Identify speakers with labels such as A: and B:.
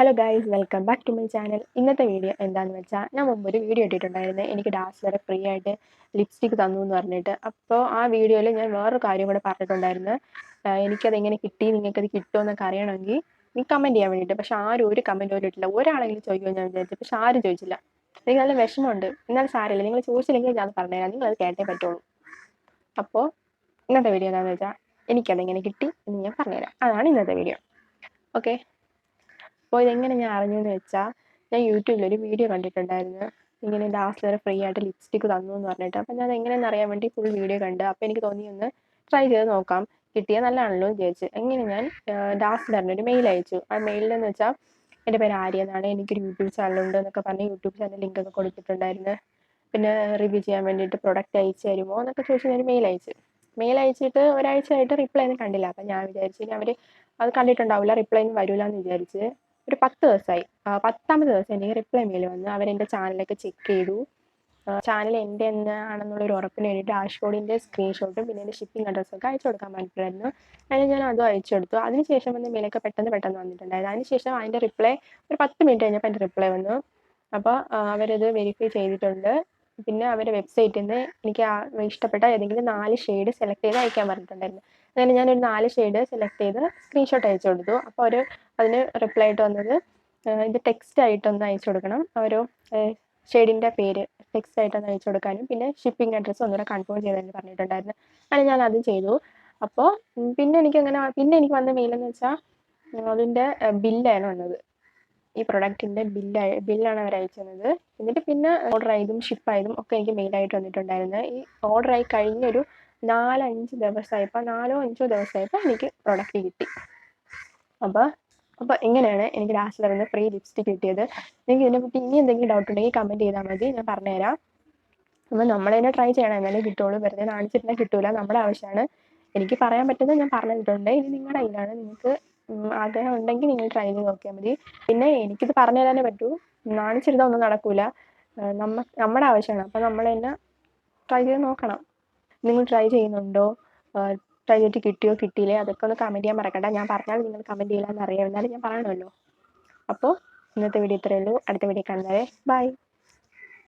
A: Hello guys welcome back to my channel ഇന്നത്തെ video എന്താണെന്ന് വെച്ചാൽ ഞാൻ മുമ്പ് ഒരു വീഡിയോ ഇട്ടിട്ടുണ്ടായിരുന്നു. എനിക്ക് ഡാൻസ് വരെ ഫ്രീ ആയിട്ട് ലിപ്സ്റ്റിക് തന്നു എന്ന് പറഞ്ഞിട്ട്. അപ്പോൾ ആ വീഡിയോയിൽ ഞാൻ വേറൊരു കാര്യം കൂടെ പറഞ്ഞിട്ടുണ്ടായിരുന്നു. എനിക്കത് എങ്ങനെ കിട്ടി നിങ്ങൾക്കത് കിട്ടുമോ എന്നൊക്കെ അറിയണമെങ്കിൽ നീ കമന്റ് ചെയ്യാൻ വേണ്ടിയിട്ട്. പക്ഷെ ആരും ഒരു കമന്റ് പോലും ഇട്ടില്ല ഒരാളെങ്കിലും ചോദിക്കുമോ ഞാൻ വിചാരിച്ചു. പക്ഷെ ആരും ചോദിച്ചില്ല. എനിക്ക് നല്ല വിഷമമുണ്ട്. എന്നാലും സാരമില്ല. നിങ്ങൾ ചോദിച്ചില്ലെങ്കിൽ ഞാൻ പറഞ്ഞുതരാം. നിങ്ങളത് കേട്ടേ പറ്റുള്ളൂ. അപ്പോൾ ഇന്നത്തെ വീഡിയോ എന്താണെന്ന് വെച്ചാൽ എനിക്കതെങ്ങനെ കിട്ടി എന്ന് ഞാൻ പറഞ്ഞുതരാം. അതാണ് ഇന്നത്തെ വീഡിയോ ഓക്കെ അപ്പോൾ ഇതെങ്ങനെ ഞാൻ അറിഞ്ഞെന്ന് വെച്ചാൽ ഞാൻ യൂട്യൂബിൽ ഒരു വീഡിയോ കണ്ടിട്ടുണ്ടായിരുന്നു. ഇങ്ങനെ ലാസ്റ്റ് വരെ ഫ്രീ ആയിട്ട് ലിപ്സ്റ്റിക്ക് തന്നു എന്ന് പറഞ്ഞിട്ട്. അപ്പം ഞാൻ എങ്ങനെയെന്ന് അറിയാൻ വേണ്ടി ഫുൾ വീഡിയോ കണ്ട്. അപ്പോൾ എനിക്ക് തോന്നി ഒന്ന് ട്രൈ ചെയ്ത് നോക്കാം. കിട്ടിയാൽ നല്ലതാണല്ലോ എന്ന് ചോദിച്ചു എങ്ങനെ ഞാൻ ലാസ്റ്റ് ഡാസ്ലറിന് ഒരു മെയിൽ അയച്ചു. ആ മെയിലെന്ന് വെച്ചാൽ എന്റെ പേര് ആര്യ എന്നാണ്. എനിക്കൊരു യൂട്യൂബ് ചാനലുണ്ട് എന്നൊക്കെ പറഞ്ഞ് യൂട്യൂബ് ചാനൽ ലിങ്ക് ഒക്കെ കൊടുത്തിട്ടുണ്ടായിരുന്നു. പിന്നെ റിവ്യൂ ചെയ്യാൻ വേണ്ടിയിട്ട് പ്രൊഡക്റ്റ് അയച്ചു തരുമോ എന്നൊക്കെ ചോദിച്ച് ഞാൻ മെയിൽ അയച്ചു. മെയിൽ അയച്ചിട്ട് ഒരാഴ്ച ആയിട്ട് റിപ്ലൈ ഒന്നും കണ്ടില്ല. അപ്പം ഞാൻ വിചാരിച്ചു ഇനി അവർ അത് കണ്ടിട്ടുണ്ടാവില്ല റിപ്ലൈ ഒന്നും വരില്ല എന്ന് വിചാരിച്ച്. ഒരു പത്ത് ദിവസമായി. പത്താമത്തെ ദിവസം എനിക്ക് റിപ്ലൈ മെയിൽ വന്ന്. അവരെന്റെ ചാനലൊക്കെ ചെക്ക് ചെയ്തു. ചാനൽ എന്റെ എന്നാണെന്നുള്ളൊരു ഉറപ്പിന് വേണ്ടിയിട്ട് ഡാഷ്ബോർഡിന്റെ സ്ക്രീൻഷോട്ടും പിന്നെ എന്റെ ഷിപ്പിംഗ് അഡ്രസ്സും ഒക്കെ അയച്ചു കൊടുക്കാൻ പറഞ്ഞിട്ടുണ്ടായിരുന്നു. അങ്ങനെ ഞാൻ അതും അയച്ചു കൊടുത്തു. അതിനുശേഷം വന്ന് മെയിലൊക്കെ പെട്ടെന്ന് പെട്ടെന്ന് വന്നിട്ടുണ്ടായിരുന്നു. അതിനുശേഷം അതിന്റെ റിപ്ലൈ ഒരു പത്ത് മിനിറ്റ് കഴിഞ്ഞപ്പോൾ എന്റെ റിപ്ലൈ വന്നു. അപ്പോൾ അവരത് വെരിഫൈ ചെയ്തിട്ടുണ്ട്. പിന്നെ അവരുടെ വെബ്സൈറ്റിൽ നിന്ന് എനിക്ക് ഇഷ്ടപ്പെട്ട ഏതെങ്കിലും നാല് ഷെയ്ഡ് സെലക്ട് ചെയ്ത് അയക്കാൻ പറഞ്ഞിട്ടുണ്ടായിരുന്നു. അങ്ങനെ ഞാൻ ഒരു നാല് ഷെയ്ഡ് സെലക്ട് ചെയ്ത് സ്ക്രീൻഷോട്ട് അയച്ചു കൊടുത്തു. അപ്പോൾ ഒരു അതിന് റിപ്ലൈ ആയിട്ട് വന്നത് ഇത് ടെക്സ്റ്റ് ആയിട്ടൊന്ന് അയച്ചു കൊടുക്കണം. ഒരു ഷെയ്ഡിന്റെ പേര് ടെക്സ്റ്റ് ആയിട്ടൊന്ന് അയച്ചു കൊടുക്കാനും പിന്നെ ഷിപ്പിംഗ് അഡ്രസ്സ് ഒന്നുകൂടെ കൺഫേം ചെയ്തതെന്ന് പറഞ്ഞിട്ടുണ്ടായിരുന്നു. അങ്ങനെ ഞാൻ അത് ചെയ്തു. അപ്പോൾ പിന്നെ എനിക്ക് അങ്ങനെ പിന്നെ എനിക്ക് വന്ന മെയിലെന്ന് വെച്ചാൽ അതിന്റെ ബില്ലാണ് വന്നത്. ഈ പ്രൊഡക്റ്റിന്റെ ബില്ലായി ബില്ലാണ് അവർ അയച്ചിരുന്നത് എന്നിട്ട് പിന്നെ ഓർഡർ ആയതും ഷിപ്പായതും ഒക്കെ എനിക്ക് മെയിലായിട്ട് വന്നിട്ടുണ്ടായിരുന്നു. ഈ ഓർഡർ ആയി കഴിഞ്ഞൊരു നാലഞ്ച് ദിവസമായപ്പോൾ നാലോ അഞ്ചോ ദിവസമായപ്പോൾ എനിക്ക് പ്രൊഡക്റ്റ് കിട്ടി. അപ്പോൾ അപ്പോൾ ഇങ്ങനെയാണ് എനിക്ക് ഡാസ്ലറിൽ നിന്ന് ഫ്രീ ലിപ്സ്റ്റിക് കിട്ടിയത്. നിങ്ങൾക്ക് ഇതിനെപ്പറ്റി ഇനി എന്തെങ്കിലും ഡൗട്ട് ഉണ്ടെങ്കിൽ കമന്റ് ചെയ്താൽ മതി. ഞാൻ പറഞ്ഞുതരാം. അപ്പോൾ നമ്മൾ തന്നെ ട്രൈ ചെയ്യണം. എന്നാലേ കിട്ടുള്ളൂ. വെറുതെ കാണിച്ചിരുന്നാൽ കിട്ടൂല. നമ്മുടെ ആവശ്യമാണ് എനിക്ക് പറയാൻ പറ്റുന്നത് ഞാൻ പറഞ്ഞിട്ടുണ്ട് ഇനി നിങ്ങളുടെ കയ്യിലാണ്. നിങ്ങൾക്ക് ആഗ്രഹം ഉണ്ടെങ്കിൽ നിങ്ങൾ ട്രൈ ചെയ്ത് നോക്കിയാൽ മതി. പിന്നെ എനിക്കിത് പറഞ്ഞു തരാനേ പറ്റൂ. കാണിച്ചിരുന്നാൽ ഒന്നും നടക്കൂല. നമ്മ നമ്മുടെ ആവശ്യമാണ് അപ്പോൾ നമ്മൾ തന്നെ ട്രൈ ചെയ്ത് നോക്കണം. നിങ്ങൾ ട്രൈ ചെയ്യുന്നുണ്ടോ? ട്രൈ ചെയ്തിട്ട് കിട്ടിയോ കിട്ടിയില്ലേ? അതൊക്കെ ഒന്ന് കമന്റ് ചെയ്യാൻ മറക്കണ്ട. ഞാൻ പറഞ്ഞാൽ നിങ്ങൾ കമന്റ് ചെയ്യില്ല എന്നറിയാം എന്നാലും ഞാൻ പറയണമല്ലോ. അപ്പോൾ ഇന്നത്തെ വീഡിയോ ഇത്രയേ ഉള്ളൂ. അടുത്ത വീഡിയോ കാണുന്നവരെ ബൈ